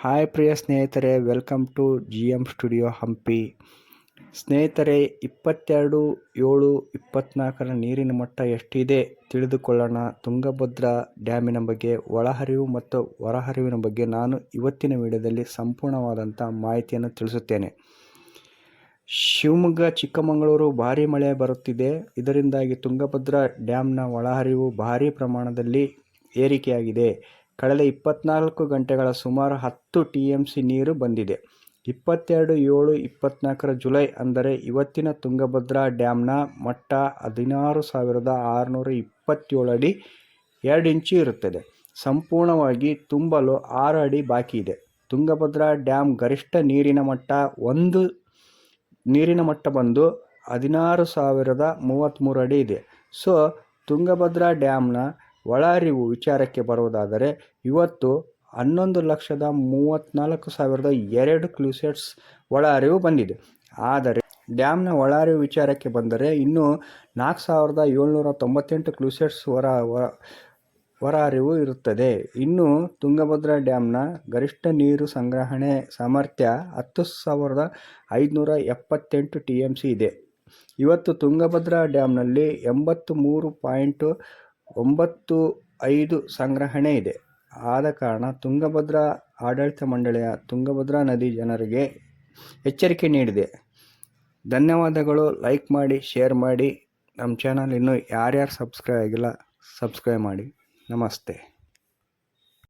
Hi ಪ್ರಿಯ ಸ್ನೇಹಿತರೆ, welcome to G M studio Hampi. ಸ್ನೇಹಿತರೆ, ಇಪ್ಪತ್ತೆರಡು, ಏಳು, ಇಪ್ಪತ್ನಾಲ್ಕರ ನೀರಿನ ಮಟ್ಟ ಎಷ್ಟಿದೆ ತಿಳಿದುಕೊಳ್ಳೋಣ. ತುಂಗಭದ್ರಾ ಡ್ಯಾಮಿನ ಬಗ್ಗೆ, ಒಳಹರಿವು ಮತ್ತು ಹೊರಹರಿವಿನ ಬಗ್ಗೆ ನಾನು ಇವತ್ತಿನ ವಿಡಿಯೋದಲ್ಲಿ ಸಂಪೂರ್ಣವಾದಂಥ ಮಾಹಿತಿಯನ್ನು ತಿಳಿಸುತ್ತೇನೆ. ಶಿವಮೊಗ್ಗ, ಚಿಕ್ಕಮಗಳೂರು ಭಾರಿ ಮಳೆ ಬರುತ್ತಿದೆ. ಇದರಿಂದಾಗಿ ತುಂಗಭದ್ರಾ ಡ್ಯಾಮ್ನ ಒಳಹರಿವು ಭಾರೀ ಪ್ರಮಾಣದಲ್ಲಿ ಏರಿಕೆಯಾಗಿದೆ. ಕಳೆದ ಇಪ್ಪತ್ನಾಲ್ಕು ಗಂಟೆಗಳ ಸುಮಾರು ಹತ್ತು ಟಿ ಎಂ ಸಿ ನೀರು ಬಂದಿದೆ. ಇಪ್ಪತ್ತೆರಡು ಏಳು ಇಪ್ಪತ್ನಾಲ್ಕರ ಜುಲೈ ಅಂದರೆ ಇವತ್ತಿನ ತುಂಗಭದ್ರಾ ಡ್ಯಾಮ್ನ ಮಟ್ಟ ಹದಿನಾರು ಸಾವಿರದ ಆರುನೂರ ಇಪ್ಪತ್ತೇಳು ಅಡಿ ಎರಡು ಇಂಚು ಇರುತ್ತದೆ. ಸಂಪೂರ್ಣವಾಗಿ ತುಂಬಲು ಆರು ಅಡಿ ಬಾಕಿ ಇದೆ. ತುಂಗಭದ್ರಾ ಡ್ಯಾಮ್ ಗರಿಷ್ಠ ನೀರಿನ ಮಟ್ಟ ಒಂದು, ನೀರಿನ ಮಟ್ಟ ಬಂದು ಹದಿನಾರು ಸಾವಿರದ ಮೂವತ್ತ್ಮೂರು ಅಡಿ ಇದೆ. ಸೊ, ತುಂಗಭದ್ರಾ ಡ್ಯಾಮ್ನ ಒಳಹರಿವು ವಿಚಾರಕ್ಕೆ ಬರುವುದಾದರೆ ಇವತ್ತು ಹನ್ನೊಂದು ಲಕ್ಷದ ಮೂವತ್ತ್ನಾಲ್ಕು ಸಾವಿರದ ಎರಡು ಕ್ಲೂಸೆಟ್ಸ್ ಒಳಹರಿವು ಬಂದಿದೆ. ಆದರೆ ಡ್ಯಾಮ್ನ ಒಳಹರಿವು ವಿಚಾರಕ್ಕೆ ಬಂದರೆ ಇನ್ನೂ ನಾಲ್ಕು ಸಾವಿರದ ಏಳ್ನೂರ ತೊಂಬತ್ತೆಂಟು ಕ್ಲೂಸೆಟ್ಸ್ ಹೊರ ಹೊರಹರಿವು ಇರುತ್ತದೆ. ಇನ್ನು ತುಂಗಭದ್ರಾ ಡ್ಯಾಮ್ನ ಗರಿಷ್ಠ ನೀರು ಸಂಗ್ರಹಣೆ ಸಾಮರ್ಥ್ಯ ಹತ್ತು ಸಾವಿರದ ಐದುನೂರ ಎಪ್ಪತ್ತೆಂಟು ಟಿ ಎಂ ಸಿ ಇದೆ. ಇವತ್ತು ತುಂಗಭದ್ರಾ ಡ್ಯಾಮ್ನಲ್ಲಿ ಎಂಬತ್ತು ಮೂರು ಪಾಯಿಂಟು ಒಂಬತ್ತು ಐದು ಸಂಗ್ರಹಣೆ ಇದೆ. ಆದ ಕಾರಣ ತುಂಗಭದ್ರಾ ಆಡಳಿತ ಮಂಡಳಿಯ ತುಂಗಭದ್ರಾ ನದಿ ಜನರಿಗೆ ಎಚ್ಚರಿಕೆ ನೀಡಿದೆ. ಧನ್ಯವಾದಗಳು. ಲೈಕ್ ಮಾಡಿ, ಶೇರ್ ಮಾಡಿ. ನಮ್ಮ ಚಾನಲ್ ಇನ್ನೂ ಯಾರ್ಯಾರು ಸಬ್ಸ್ಕ್ರೈಬ್ ಆಗಿಲ್ಲ, ಸಬ್ಸ್ಕ್ರೈಬ್ ಮಾಡಿ. ನಮಸ್ತೆ.